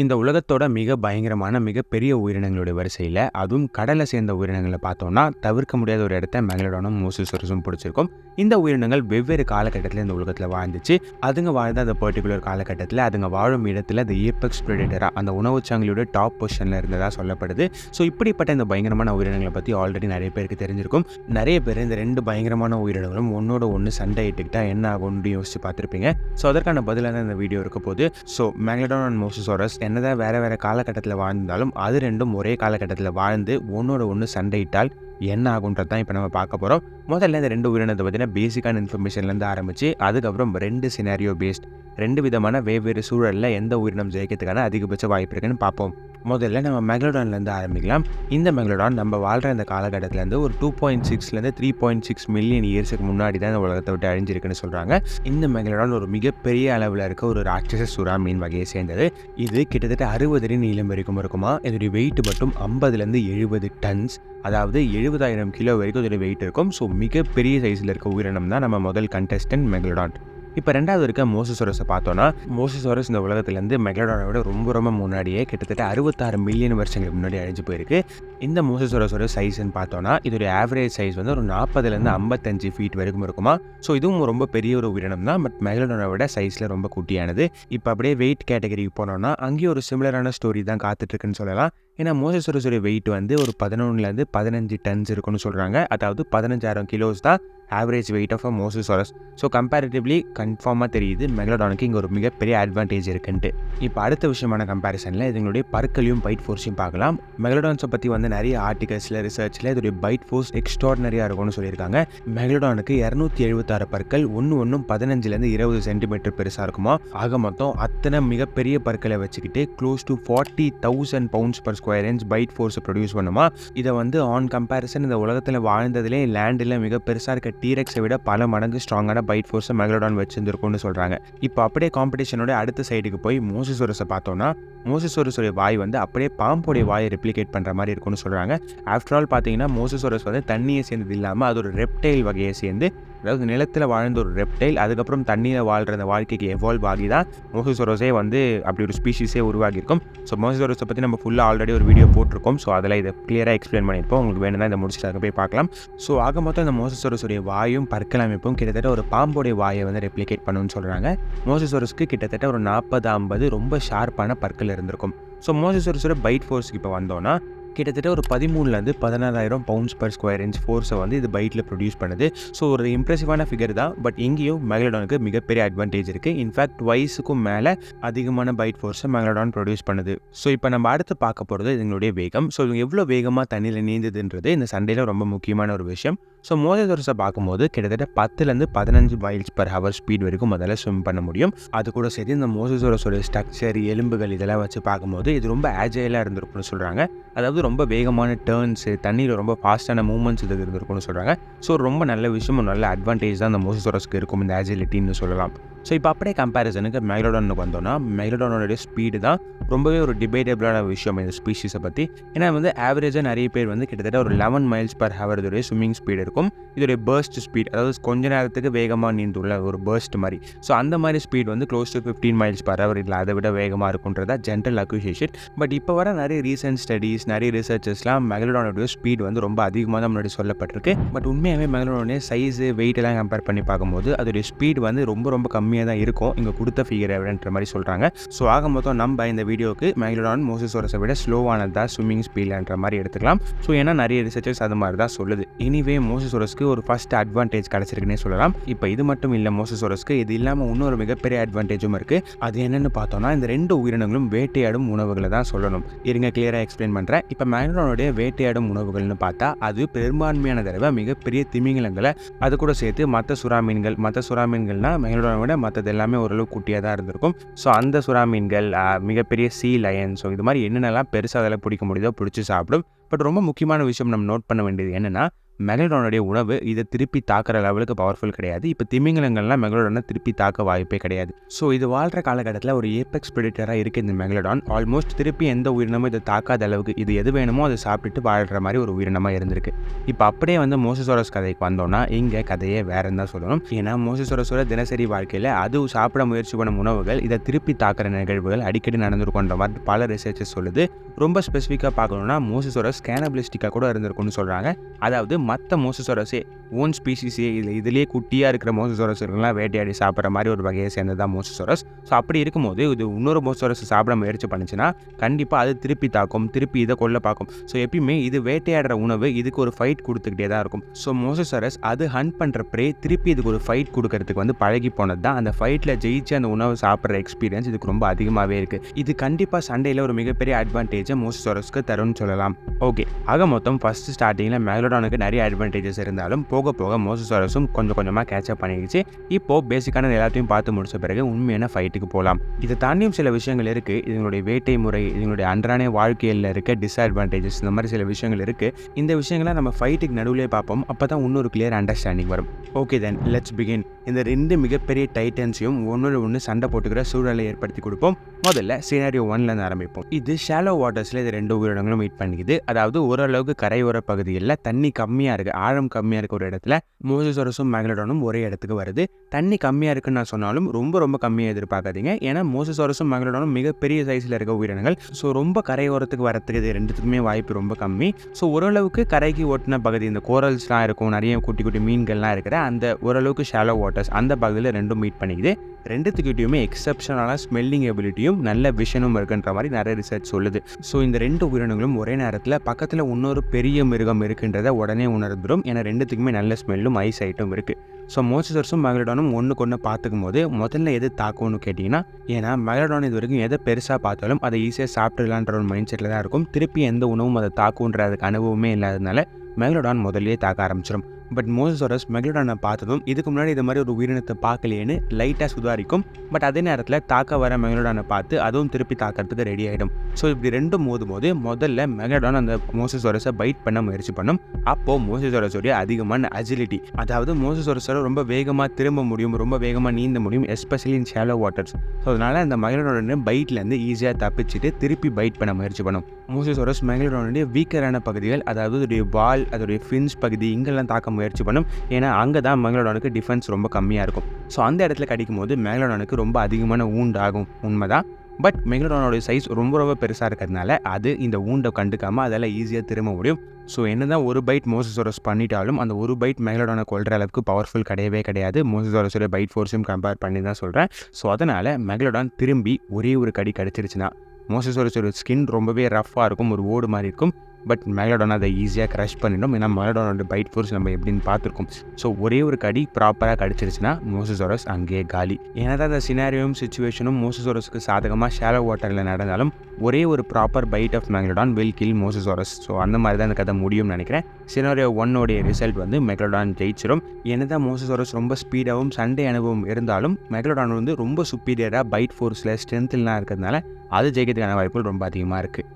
இந்த உலகத்தோட மிக பயங்கரமான மிகப்பெரிய உயிரினங்களுடைய வரிசையில் அதுவும் கடலை சேர்ந்த உயிரினங்களை பார்த்தோம்னா தவிர்க்க முடியாத ஒரு இடத்த மெகலடானும் மோசிசோரஸும் பிடிச்சிருக்கும். இந்த உயிரினங்கள் வெவ்வேறு காலகட்டத்தில் இந்த உலகத்தில் வாழ்ந்துச்சு. அதுங்க வாழ்ந்த அந்த பர்டிகுலர் காலகட்டத்தில் அதுங்க வாழும் இடத்துல அந்த ஏபெக்ஸ் ப்ரெடேட்டராக அந்த உணவு சங்கிலியோட டாப் பொசிஷனில் இருந்ததாக சொல்லப்படுது. ஸோ இப்படிப்பட்ட இந்த பயங்கரமான உயிரினங்களை பற்றி ஆல்ரெடி நிறைய பேருக்கு தெரிஞ்சிருக்கும். நிறைய பேர் இந்த ரெண்டு பயங்கரமான உயிரினங்களும் ஒன்னோட ஒன்று சண்டை இட்டுக்கிட்டா என்ன ஆகும்னு யோசிச்சு பார்த்துருப்பீங்க. ஸோ அதற்கான பதிலாக தான் இந்த வீடியோ இருக்க போது ஸோ மேக்லடான் அண்ட் மோசிசோரஸ் என்னதான் வேறு வேறு காலகட்டத்தில் வாழ்ந்தாலும் அது ரெண்டும் ஒரே காலகட்டத்தில் வாழ்ந்து ஒன்றோட ஒன்று சண்டையிட்டால் என்ன ஆகுன்றது தான் இப்போ நம்ம பார்க்க போகிறோம் முதல்ல இந்த ரெண்டு உயிரினத்தை பற்றின பேசிக்கான இன்ஃபர்மேஷன்லேருந்து ஆரம்பித்து அதுக்கப்புறம் ரெண்டு சினாரியோ பேஸ்ட் ரெண்டு விதமான வெவ்வேறு சூழலில் எந்த உயிரினம் ஜெயிக்கிறதுக்கான அதிகபட்ச வாய்ப்பு இருக்குன்னு பார்ப்போம். முதல்ல நம்ம மெக்லடான்லேருந்து ஆரம்பிக்கலாம். இந்த மெக்லடான் நம்ம வாழ்கிற இந்த காலகட்டத்திலேருந்து ஒரு டூ பாயிண்ட் சிக்ஸ்லேருந்து த்ரீ பாயிண்ட் சிக்ஸ் மில்லியன் இயர்ஸுக்கு முன்னாடி தான் இந்த உலகத்தை விட்டு அழிஞ்சிருக்குன்னு சொல்கிறாங்க இந்த மெக்லடான் ஒரு மிகப்பெரிய அளவில் இருக்க ஒரு ராட்சச சுறா மீன் வகையை சேர்ந்தது. இது கிட்டத்தட்ட அறுபது அடி நீளம் வரைக்கும் இருக்குமா? இதோடைய வெயிட் மட்டும் ஐம்பதுலேருந்து எழுபது டன்ஸ் அதாவது எழுபதாயிரம் கிலோ வரைக்கும் இதோட வெயிட் இருக்கும். ஸோ மிகப்பெரிய சைஸில் இருக்க உயிரினம் தான் நம்ம முதல் கண்டெஸ்டன்ட் மெகலடான் இப்போ ரெண்டாவது இருக்க மோசசோரஸை பார்த்தோன்னா மோசசோரஸ் இந்த உலகத்துலேருந்து மெகலடானோட ரொம்ப ரொம்ப முன்னாடியே கிட்டத்தட்ட அறுபத்தாறு மில்லியன் வருஷங்களுக்கு முன்னாடி அழிஞ்சு போயிருக்கு. இந்த மோசசோரஸோட சைஸ்ன்னு பார்த்தோன்னா இதோடைய ஆவரேஜ் சைஸ் வந்து ஒரு நாற்பதுலேருந்து ஐம்பத்தஞ்சு ஃபீட் வரைக்கும் இருக்குமா? ஸோ இதுவும் ரொம்ப பெரிய ஒரு உயிரினம் தான் பட் மெகலடானோட சைஸில் ரொம்ப குட்டியானது. இப்போ அப்படியே வெயிட் கேட்டகரிக்கு போனோம்னா அங்கேயும் ஒரு சிமிலரான ஸ்டோரி தான் காத்துட்ருக்குன்னு சொல்லலாம். ஏன்னா மோசசோரஸோட வெயிட் வந்து ஒரு பதினொன்றுலேருந்து பதினஞ்சு டன்ஸ் இருக்குன்னு சொல்கிறாங்க அதாவது பதினஞ்சாயிரம் கிலோஸ் தான் average weight of a mosasaurus so comparatively கன்ஃபார்மாக தெரியுது மெகலடானுக்கு இங்கே ஒரு மிகப்பெரிய அட்வான்டேஜ் இருக்குன்ட்டு. இப்போ அடுத்த விஷயமான கம்பேரிசனில் இதனுடைய பற்களையும் பைட் ஃபோர்ஸையும் பார்க்கலாம். மெகலடான்ஸை பற்றி வந்து நிறைய ஆர்டிகல்ஸில் ரிசர்ச்சில் இதோடைய பைட் ஃபோர்ஸ் எக்ஸ்ட்ராடனரியாக இருக்கும்னு சொல்லியிருக்காங்க. மெகலடானுக்கு இரநூத்தி எழுபத்தாறு பற்கள் ஒன்று ஒன்றும் பதினஞ்சுலேருந்து இருபது சென்டிமீட்டர் பெருசாக இருக்குமா? ஆக மொத்தம் அத்தனை மிகப்பெரிய பற்களை வச்சுக்கிட்டு close to forty thousand pounds per square inch bite ஃபோர்ஸை ப்ரொடியூஸ் பண்ணுமா? இதை வந்து ஆன் கம்பேரிசன் இந்த உலகத்தில் வாழ்ந்ததுலே லேண்டில் மிக பெருசாக இருக்க டீரெக்ஸை விட பல மடங்கு ஸ்ட்ராங்கான பைட் ஃபோர்ஸை மெகலடான் வச்சிருந்துருக்கும்னு சொல்கிறாங்க இப்போ அப்படியே காம்படிஷனோட அடுத்த சைடுக்கு போய் மோசிசோரஸை பார்த்தோன்னா மோசஸோரஸோடைய வாய் வந்து அப்படியே பாம்போடைய வாயை ரெப்ளிகேட் பண்ணுற மாதிரி இருக்கும்னு சொல்கிறாங்க ஆஃப்டர் ஆல் பார்த்தீங்கன்னா மோசிசோரஸ் வந்து தண்ணியை சேர்ந்தது இல்லாமல் அது ஒரு ரெப்டைல் வகையை சேர்ந்து அதாவது நிலத்தில் வாழ்ந்த ஒரு ரெப்டைல் அதுக்கப்புறம் தண்ணியில் வாழ்கிற அந்த வாழ்க்கைக்கு எவால்வ் ஆகி தான் மோசஸோரஸே வந்து அப்படி ஒரு ஸ்பீஷீஸே உருவாகியிருக்கும். ஸோ மோசஸோரஸை பற்றி நம்ம ஃபுல்லாக ஆல்ரெடி ஒரு வீடியோ போட்டிருக்கோம். ஸோ அதில் இதை கிளியராக எக்ஸ்பிளைன் பண்ணியிருப்போம். உங்களுக்கு வேணும்னா இதை முடிச்சுட்டு அங்கே போய் பார்க்கலாம். ஸோ ஆக மொத்தம் இந்த மோசஸோரஸுடைய வாயும் பற்கள் அமைப்பும் கிட்டத்தட்ட ஒரு பாம்போடைய வாயை வந்து ரெப்ளிகேட் பண்ணுன்னு சொல்கிறாங்க மோசஸோரஸ்க்கு கிட்டத்தட்ட ஒரு நாற்பது ஐம்பது ரொம்ப ஷார்ப்பான பற்கள் இருந்திருக்கும். ஸோ மோசஸோரஸோட பைட் ஃபோர்ஸ்க்கு இப்போ வந்தோன்னா கிட்டத்தட்ட ஒரு பதிமூணுலேருந்து பதினாறாயிரம் பவுண்ட்ஸ் பர் ஸ்கொயர் இன்ச் ஃபோர்ஸை வந்து இது பைட்டில் ப்ரொடியூஸ் பண்ணுது. ஸோ ஒரு இம்ப்ரெசிவான ஃபிகர் தான். பட் எங்கேயும் மெகலடானுக்கு மிகப்பெரிய அட்வான்டேஜ் இருக்குது இன்ஃபேக்ட் வயசுக்கும் மேலே அதிகமான பைட் ஃபோர்ஸை மெகலடான் ப்ரொடியூஸ் பண்ணுது. ஸோ இப்போ நம்ம அடுத்து பார்க்க போகிறது இதனுடைய வேகம். ஸோ இவங்க எவ்வளோ வேகமாக தண்ணியில் நீந்ததுன்றது இந்த சண்டையில் ரொம்ப முக்கியமான ஒரு விஷயம். ஸோ மோதல் பார்க்கும்போது கிட்டத்தட்ட பத்துலேருந்து பதினஞ்சு மைல்ஸ் பர் ஹவர் ஸ்பீட் வரைக்கும் முதல்ல ஸ்விம் பண்ண முடியும். அது கூட சரி இந்த மோசஸோரஸோட ஸ்ட்ரக்சர் எலும்புகள் இதெல்லாம் வச்சு பார்க்கும்போது இது ரொம்ப ஆஜைலாக இருந்திருக்கும்னு சொல்கிறாங்க அதாவது ரொம்ப வேகமான டேர்ன்ஸு தண்ணியில் ரொம்ப ஃபாஸ்ட்டான மூமெண்ட்ஸ் இது இருந்திருக்கும்னு சொல்கிறாங்க ஸோ ரொம்ப நல்ல விஷயமும் நல்ல அட்வான்டேஜ் தான் அந்த மோசஸோரஸ்க்கு இருக்கும் இந்த ஆஜிலிட்டின்னு சொல்லலாம். ஸோ இப்போ அப்படியே கம்பேரிசனுக்கு மெக்லோடானுக்கு வந்தோம்னா மெக்லோடானோடைய ஸ்பீடு தான் ரொம்பவே ஒரு டிபேட்டபிளான விஷயம் இந்த ஸ்பீஷிஸை பற்றி ஏன்னா வந்து ஆவரேஜாக நிறைய பேர் வந்து கிட்டத்தட்ட ஒரு லெவன் மைல்ஸ் பர் ஹவர் இதோடைய ஸ்விம்மிங் ஸ்பீடு இருக்கும். இதோடைய பேர்ஸ்ட் ஸ்பீட் அதாவது கொஞ்ச நேரத்துக்கு வேகமாக நீந்துள்ள ஒரு பர்ஸ்ட் மாதிரி. ஸோ அந்த மாதிரி ஸ்பீட் வந்து close to fifteen miles per hour இல்லை அதை விட வேகமாக இருக்குன்றதா ஜென்ரல் அக்யூசியேஷன் பட் இப்போ வர நிறைய ரீசெண்ட் ஸ்டடீஸ் நிறைய ரிசர்ச்சஸ்லாம் மெகலோடானோடைய ஸ்பீட் வந்து ரொம்ப அதிகமாக தான் முன்னாடி சொல்லப்பட்டிருக்கு. பட் உண்மையாகவே மெகலோடைய சைஸு வெயிட் எல்லாம் கம்பேர் பண்ணி பார்க்கும்போது அதோடைய ஸ்பீட் வந்து ரொம்ப ரொம்ப கம்மியாக தான் இருக்கும். இங்கே கொடுத்த ஃபிகர் அப்படின்ற மாதிரி சொல்கிறாங்க ஸோ ஆக மொத்தம் நம்ம இந்த வீடியோக்கு மெகலோடான் மோசஸோரஸை விட ஸ்லோவானதா ஸ்விம்மிங் ஸ்பீட்ன்ற மாதிரி எடுத்துக்கலாம். ஸோ ஏன்னா நிறைய ரிசர்ச்சர்ஸ் அது மாதிரி தான் சொல்லுது. எனிவே மோசஸோரஸ்க்கு ஒரு ஃபஸ்ட் அட்வான்டேஜ் கிடச்சிருக்குன்னே சொல்லலாம். இப்போ இது மட்டும் இல்லை மோசஸோரஸ்க்கு இது இல்லாமல் இன்னொரு மிகப்பெரிய அட்வான்டேஜும் இருக்குது அது என்னென்னு பார்த்தோம்னா இந்த ரெண்டு உயிரினங்களும் வேட்டையாடும் உணவுகளை தான் சொல்லணும். இருங்க கிளியராக எக்ஸ்பிளைன் பண்ணுறேன் இப்போ மேக்னோனுடைய வேட்டையாடும் உணவுகள்னு பார்த்தா அது பெரும்பான்மையான தடவை மிகப்பெரிய திமிங்கலங்களை அது கூட சேர்த்து மற்ற சுறா மீன்கள் மற்ற சுறா மீன்கள்னால் மேக்னோனை விட மற்றது எல்லாமே ஓரளவு குட்டியாக தான் இருந்திருக்கும். ஸோ அந்த சுறா மீன்கள் மிகப்பெரிய சீ லயன் ஸோ இது மாதிரி என்னென்னலாம் பெருசாக அதில் பிடிக்க முடியுதோ பிடிச்சி சாப்பிடும். பட் ரொம்ப முக்கியமான விஷயம் நம்ம நோட் பண்ண வேண்டியது என்னென்னா மெகலடானுடைய உணவு இதை திருப்பி தாக்குற லெவலுக்கு பவர்ஃபுல் கிடையாது. இப்போ திமிங்கலங்கள்லாம் மெகலோடனை திருப்பி தாக்க வாய்ப்பே கிடையாது. ஸோ இது வாழ்கிற காலகட்டத்தில் ஒரு ஏபெக்ஸ் பிரிட்டராக இருக்குது இந்த மெகலடான் ஆல்மோஸ்ட் திருப்பி எந்த உயிரினமும் இதை தாக்காத அளவுக்கு இது எது வேணுமோ அதை சாப்பிட்டுட்டு வாழ்கிற மாதிரி ஒரு உயிரினமாக இருந்திருக்கு. இப்போ அப்படியே வந்து மோசசோரஸ் கதைக்கு வந்தோம்னா இங்கே கதையே வேறன்னு தான் சொல்லணும். ஏன்னா மோசசோரஸோட தினசரி வாழ்க்கையில் அது சாப்பிட முயற்சி பண்ண உணவுகள் இதை திருப்பி தாக்குற நிகழ்வுகள் அடிக்கடி நடந்திருக்குன்ற மாதிரி பல ரிசர்ச்சஸ் சொல்லுது. ரொம்ப ஸ்பெசிஃபிக்காக பார்க்கணுன்னா மோசசோரஸ் ஸ்கேனபிலிஸ்டிக்காக கூட இருந்திருக்கும்னு சொல்கிறாங்க அதாவது மற்ற மோசசோரஸே ஓன் ஸ்பீசிஸே இதில் இதுலேயே குட்டியாக இருக்கிற மோசசோரஸ் இருக்கலாம் வேட்டையாடி சாப்பிட்ற மாதிரி ஒரு வகையை சேர்ந்தது தான் மோசசோரஸ் ஸோ அப்படி இருக்கும்போது இது இன்னொரு மோசசோரஸ் சாப்பிட முயற்சி பண்ணுச்சுன்னா கண்டிப்பாக அது திருப்பி தாக்கும் திருப்பி இதை கொல்ல பார்க்கும். ஸோ எப்பயுமே இது வேட்டையாடுற உணவு இதுக்கு ஒரு ஃபைட் கொடுத்துக்கிட்டே தான் இருக்கும். ஸோ மோசசோரஸ் அது ஹண்ட் பண்ணுற ப்ரே திருப்பி இதுக்கு ஒரு ஃபைட் கொடுக்கறதுக்கு வந்து பழகி போனது தான் அந்த ஃபைட்டில் ஜெயிச்சு அந்த உணவு சாப்பிட்ற எக்ஸ்பீரியன்ஸ் இதுக்கு ரொம்ப அதிகமாகவே இருக்குது இது கண்டிப்பாக சண்டையில் ஒரு மிகப்பெரிய அட்வான்டேஜ் மோசசோரஸ்க்கு தரும்னு சொல்லலாம். ஓகே ஆக மொத்தம் ஃபஸ்ட் ஸ்டார்டிங்கில் மேக்லோடானுக்கு நிறைய அட்வான்டேஜஸ் இருந்தாலும் போக போக மோசசோரஸும் கொஞ்சம் கொஞ்சமாக கேட்சப் பண்ணிடுச்சு. இப்போது பேசிக்கான எல்லாத்தையும் பார்த்து முடிச்ச பிறகு உண்மையான ஃபைட்டுக்கு போகலாம் இதை தாண்டியும் சில விஷயங்கள் இருக்குது இதனுடைய வேட்டை முறை இதனுடைய அன்றாட வாழ்க்கையில் இருக்க டிஸ்அட்வான்டேஜஸ் இந்த மாதிரி சில விஷயங்கள் இருக்குது இந்த விஷயங்களை நம்ம ஃபைட்டுக்கு நடுவிலே பார்ப்போம். அப்போ தான் இன்னொரு கிளியர் அண்டர்ஸ்டாண்டிங் வரும். ஓகே தென் லெட்ஸ் பிகின் இந்த ரெண்டு மிகப்பெரிய டைட்டன்ஸையும் ஒன்றோட ஒன்று சண்டை போட்டுக்கிற சூழலை ஏற்படுத்தி கொடுப்போம். முதல்ல சீனாரியோ ஒன்லேருந்து ஆரம்பிப்போம். இது ஷாலோ வாட்டர்ஸில் இது ரெண்டு உயிரினங்களும் மீட் பண்ணிக்குது. அதாவது ஓரளவுக்கு கரையோர பகுதிகளில் தண்ணி கம்மியாக இருக்குது ஆழம் கம்மியாக இருக்க ஒரு இடத்துல மோசசோரஸும் மேக்லடானும் ஒரே இடத்துக்கு வருது. தண்ணி கம்மியாக இருக்குன்னு நான் சொன்னாலும் ரொம்ப ரொம்ப கம்மியாக எதிர்பார்க்காதீங்க. ஏன்னா மோசசோரஸும் மேக்லடானும் மிகப்பெரிய சைஸில் இருக்க உயிரினங்கள். ஸோ ரொம்ப கரையோரத்துக்கு வரத்துக்கு இது ரெண்டுத்துக்குமே வாய்ப்பு ரொம்ப கம்மி. ஸோ ஓரளவுக்கு கரைக்கு ஓட்டின பகுதி இந்த கோரல்ஸ்லாம் இருக்கும். நிறைய குட்டி குட்டி மீன்கள்லாம் இருக்கிற அந்த ஓரளவுக்கு ஷாலோ வாட்டர்ஸ் அந்த பகுதியில் ரெண்டும் மீட் பண்ணிக்குது. ரெண்டுத்துக்கிட்டையுமே எக்ஸப்ஷனான ஸ்மெல்லிங் எபிலிட்டியும் நல்ல விஷனும் இருக்குன்ற மாதிரி நிறைய ரிசர்ச் சொல்லுது. ஸோ இந்த ரெண்டு உயிரினங்களும் ஒரே நேரத்தில் பக்கத்தில் இன்னொரு பெரிய மிருகம் இருக்குன்றதை உடனே உணர்ந்துடும் ஏன்னா ரெண்டுத்துக்குமே நல்ல ஸ்மெல்லும் ஐஸ் ஐட்டும் இருக்குது ஸோ மோசசர்ஸும் மெகலடானும் ஒன்றுக்கு ஒன்று பார்த்துக்கும் போது முதல்ல எது தாக்கும்னு கேட்டிங்கன்னா ஏன்னா மெகலடான் இது வரைக்கும் எதை பெருசாக பார்த்தாலும் அதை ஈஸியாக சாப்பிட்டுலான்ற ஒரு மைண்ட் செட்டில் தான் இருக்கும். திருப்பி எந்த உணவும் அதை தாக்குன்ற அதுக்கு அனுபவமே இல்லாததுனால மெகலடான் முதல்லயே தாக்க ஆரம்பிச்சிடும் பட் மோசசோரஸ் மெகலடானை பார்த்ததும் இதுக்கு முன்னாடி இது மாதிரி ஒரு உயிரினத்தை பார்க்கலையேன்னு லைட்டாக சுதாரிக்கும். பட் அதே நேரத்தில் தாக்க வர மெகலடானை பார்த்து அதுவும் திருப்பி தாக்கிறதுக்கு ரெடி ஆகிடும் ஸோ இப்படி ரெண்டும் மோதும் போது முதல்ல மெகலடான் அந்த மோசஸோரஸை பைட் பண்ண முயற்சி பண்ணும். அப்போது மோசஸோரஸோடைய அதிகமான அஜிலிட்டி அதாவது மோசஸோரஸோட ரொம்ப வேகமாக திரும்ப முடியும் ரொம்ப வேகமாக நீந்த முடியும் especially in shallow waters so அதனால் அந்த மெகலடான பைட்லேருந்து ஈஸியாக தப்பிச்சுட்டு திருப்பி பைட் பண்ண முயற்சி பண்ணும். மோசசோரஸ் மெகலடானுடைய வீக்கரான பகுதிகள் அதாவது அதோடைய வால் அதோடைய ஃபின்ஸ் பகுதி இங்கெல்லாம் தாக்க முயற்சி பண்ணும். ஏன்னா அங்கே தான் மெகலடானுக்கு டிஃபென்ஸ் ரொம்ப கம்மியாக இருக்கும். ஸோ அந்த இடத்துல கிடைக்கும் போது மெகலடானுக்கு ரொம்ப அதிகமான ஊண்டாகும். உண்மைதான். பட் மெகலடானோட சைஸ் ரொம்ப ரொம்ப பெருசாக இருக்கிறதுனால அது இந்த ஊண்டை கண்டுக்காமல் அதெல்லாம் ஈஸியாக திரும்ப முடியும். ஸோ என்ன தான் ஒரு பைட் மோசசோரஸ் பண்ணிட்டாலும் அந்த ஒரு பைட் மெகலடானை கொள்கிற அளவுக்கு பவர்ஃபுல் கிடையவே கிடையாது. மோசசோரஸோட பைட் ஃபோர்ஸும் கம்பேர் பண்ணி தான் சொல்கிறேன் ஸோ அதனால் மெகலடான் திரும்பி ஒரே ஒரு கடி கிடச்சிருச்சுன்னா மோசசோரஸோட ஸ்கின் ரொம்பவே ரஃப்பாக இருக்கும் ஒரு ஓடு மாதிரி இருக்கும். பட் மெகலடான் அதை ஈஸியாக க்ரஷ் பண்ணிடும். ஏன்னா மெகலடானோட பைட் ஃபோர்ஸ் நம்ம எப்படின்னு பார்த்துருக்கோம். ஸோ ஒரே ஒரு கடி ப்ராப்பராக கடிச்சிருச்சுன்னா மோசசோரஸ் அங்கேயே காலி. ஏன்னா தான் அந்த சினாரியும் சுச்சுவேஷனும் மோசஸோரஸுக்கு சாதகமாக ஷேலோ வாட்டரில் நடந்தாலும் ஒரே ஒரு proper bite of megalodon will kill mosasaurus so அந்த மாதிரி தான் அந்த கதை முடியும்னு நினைக்கிறேன். சினாரியோ ஒன்னோடைய ரிசல்ட் வந்து மெகலடான் ஜெயிச்சிடும் என்ன தான் மோசசோரஸ் ரொம்ப ஸ்பீடாகவும் சண்டை அனுபவம் இருந்தாலும் மெகலடான் வந்து ரொம்ப சுப்பீரியராக பைட் ஃபோர்ஸில் ஸ்ட்ரென்த்லாம் இருக்கிறதுனால அது ஜெயிக்கிறதுக்கான வாய்ப்புகள் ரொம்ப அதிகமாக இருக்குது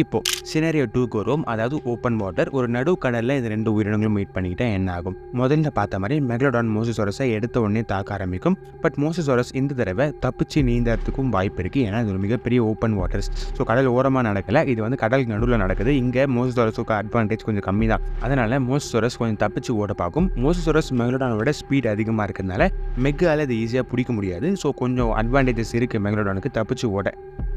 இப்போது சினரியோ டூக்கு வருவோம். அதாவது ஓப்பன் வாட்டர் ஒரு நடுக்கடலில் இந்த ரெண்டு உயிரினங்களும் மீட் பண்ணிக்கிட்டால் என்ன ஆகும்? முதல்ல பார்த்த மாதிரி மெகலடான் மோசிசோரஸை எடுத்த உடனே தாக்க ஆரம்பிக்கும். பட் மோசிசோரஸ் இந்த தடவை தப்பிச்சு நீந்தறதுக்கும் வாய்ப்பு இருக்குது ஏன்னா இது ஒரு மிகப்பெரிய ஓப்பன் வாட்டர்ஸ் ஸோ கடல் ஓரமாக நடக்கலை. இது வந்து கடல் நடுவில் நடக்குது. இங்கே மோசிசோரஸுக்கு அட்வான்டேஜ் கொஞ்சம் கம்மி தான். அதனால் மோசிசோரஸ் கொஞ்சம் தப்பிச்சு ஓட பார்க்கும். மோசிசோரஸ் மெகலடானோட ஸ்பீட் அதிகமாக இருக்கிறதுனால மெக்கால் அது ஈஸியாக பிடிக்க முடியாது. ஸோ கொஞ்சம் அட்வான்டேஜஸ் இருக்குது மெகலடானுக்கு தப்பிச்சு ஓட.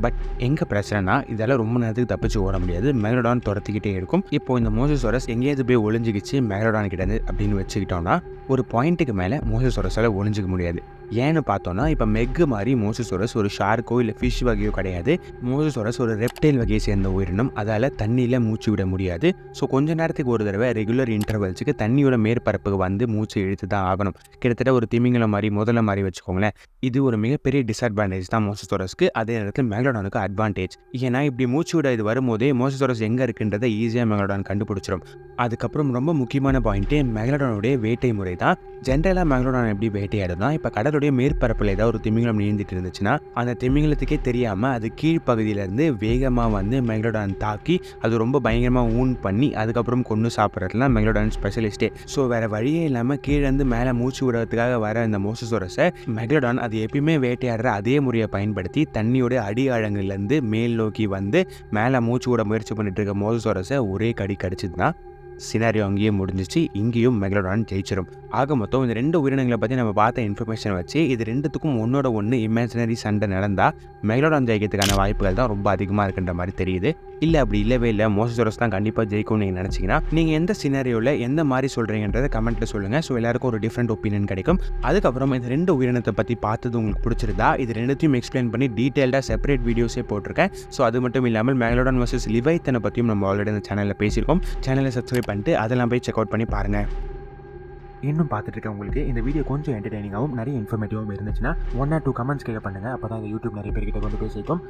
பட் எங்கள் பிரச்சனைனா இதெல்லாம் ரொம்ப நேரத்துக்கு தப்பிச்சு ஓட முடியாது. மெகலடான் துரத்திக்கிட்டே இருக்கும். இப்போ இந்த மோசசோரஸ் எங்கேயாவது போய் ஒளிஞ்சிக்கிச்சு மெகலடான் கிட்ட அப்படின்னு வச்சுக்கிட்டோம்னா ஒரு பாயிண்ட்டுக்கு மேலே மோசசோரஸால் ஒளிஞ்சிக்க முடியாது. ஏன்னு பார்த்தோன்னா இப்போ மெக்கு மாதிரி மோசசோரஸ் ஒரு ஷார்க்கோ இல்லை ஃபிஷ் வகையோ கிடையாது. மோசசோரஸ் ஒரு ரெப்டைல் வகையை சேர்ந்த உயிரினம். அதால் தண்ணியில் மூச்சு விட முடியாது. ஸோ கொஞ்ச நேரத்துக்கு ஒரு தடவை ரெகுலர் இன்டர்வல்ஸுக்கு தண்ணியோட மேற்பரப்புக்கு வந்து மூச்சு இழுத்து தான் ஆகணும். கிட்டத்தட்ட ஒரு திமிங்கலம் மாதிரி முதல்ல மாதிரி வச்சுக்கோங்களேன். இது ஒரு மிகப்பெரிய டிஸ்அட்வான்டேஜ் தான் மோசசோரஸ்க்கு அதே நேரத்தில் மெகலடானுக்கு அட்வான்டேஜ் ஏன்னா இப்படி மூச்சு விட இது வரும்போதே மோசசோரஸ் எங்கே இருக்குன்றதை ஈஸியாக மெகலடான் கண்டுபிடிச்சிடும் அதுக்கப்புறம் ரொம்ப முக்கியமான பாயிண்ட்டு மெகலடானுடைய வேட்டை முறை தான். ஜென்ரலாக மெகலடான் எப்படி வேட்டையாடுனா இப்போ கடல் கடலுடைய மேற்பரப்பில் ஏதாவது ஒரு திமிங்கலம் நீந்திட்டு இருந்துச்சுன்னா அந்த திமிங்கலத்துக்கே தெரியாமல் அது கீழ்ப்பகுதியிலேருந்து வேகமாக வந்து மெகலோடான் தாக்கி அது ரொம்ப பயங்கரமாக ஊன் பண்ணி அதுக்கப்புறம் கொண்டு சாப்பிட்றதுலாம் மெகலோடான் ஸ்பெஷலிஸ்ட்டே ஸோ வேறு வழியே இல்லாமல் கீழேருந்து மேலே மூச்சு விடுறதுக்காக வர இந்த மோசசோரஸை மெகலோடான் அது எப்பயுமே வேட்டையாடுற அதே முறையை பயன்படுத்தி தண்ணியோட அடி ஆழங்கள்லேருந்து மேல் நோக்கி வந்து மேலே மூச்சு விட முயற்சி பண்ணிட்டு இருக்க மோசசோரஸை ஒரே கடி கடிச்சதுன்னா சினாரியோ அங்கேயே முடிஞ்சிச்சு இங்கேயும் மெகலோடான் ஜெயிச்சிடும் ஆக மொத்தம் இந்த ரெண்டு உயிரினங்களை பற்றி நம்ம பார்த்த இன்ஃபர்மேஷன் வச்சு இது ரெண்டுத்துக்கும் ஒன்னோட ஒன்று இமேஜினரி சண்டை நடந்தால் மெகலோடான் ஜெயிக்கிறதுக்கான வாய்ப்புகள் தான் ரொம்ப அதிகமாக இருக்குன்ற மாதிரி தெரியுது. இல்லை அப்படி இல்லவே இல்லை. மோசசோரஸ் தான் கண்டிப்பாக ஜெயிக்கும்னு நீங்கள் நினச்சிங்கன்னா நீங்கள் எந்த சினாரியோவில் எந்த மாதிரி சொல்கிறீங்கன்றதை கமெண்ட்டில் சொல்லுங்கள் ஸோ எல்லாருக்கும் ஒரு டிஃப்ரெண்ட் ஒப்பீனியன் கிடைக்கும். அதுக்கப்புறம் இந்த ரெண்டு உயிரினத்தை பற்றி பார்த்தது உங்களுக்கு பிடிச்சிருந்தா இது ரெண்டுத்தையும் எக்ஸ்பிளைன் பண்ணி டீட்டெயில்டாக செப்பரேட் வீடியோஸே போட்டிருக்கேன். ஸோ அது மட்டும் இல்லாமல் மேக்லோடான் வர்சஸ் லிவைத்தனை பற்றியும் நம்ம ஆல்ரெடி இந்த சேனலில் பேசியிருக்கோம். சேனலை சப்ஸ்கிரைப் பண்ணிட்டு அதெல்லாம் போய் செக் அவுட் பண்ணி பாருங்கள் இன்னும் பார்த்துட்டு இருக்க உங்களுக்கு இந்த வீடியோ கொஞ்சம் என்டர்டைனிங்காகவும் நிறைய இன்ஃபர்மேட்டிவாகவும் இருந்துச்சுன்னா ஒன் ஆர் டூ கமெண்ட்ஸ் கேட்க பண்ணுங்கள் அப்போ தான் இந்த யூடியூப் நிறைய பேர்கிட்ட கொண்டு போய் சேர்க்கும்.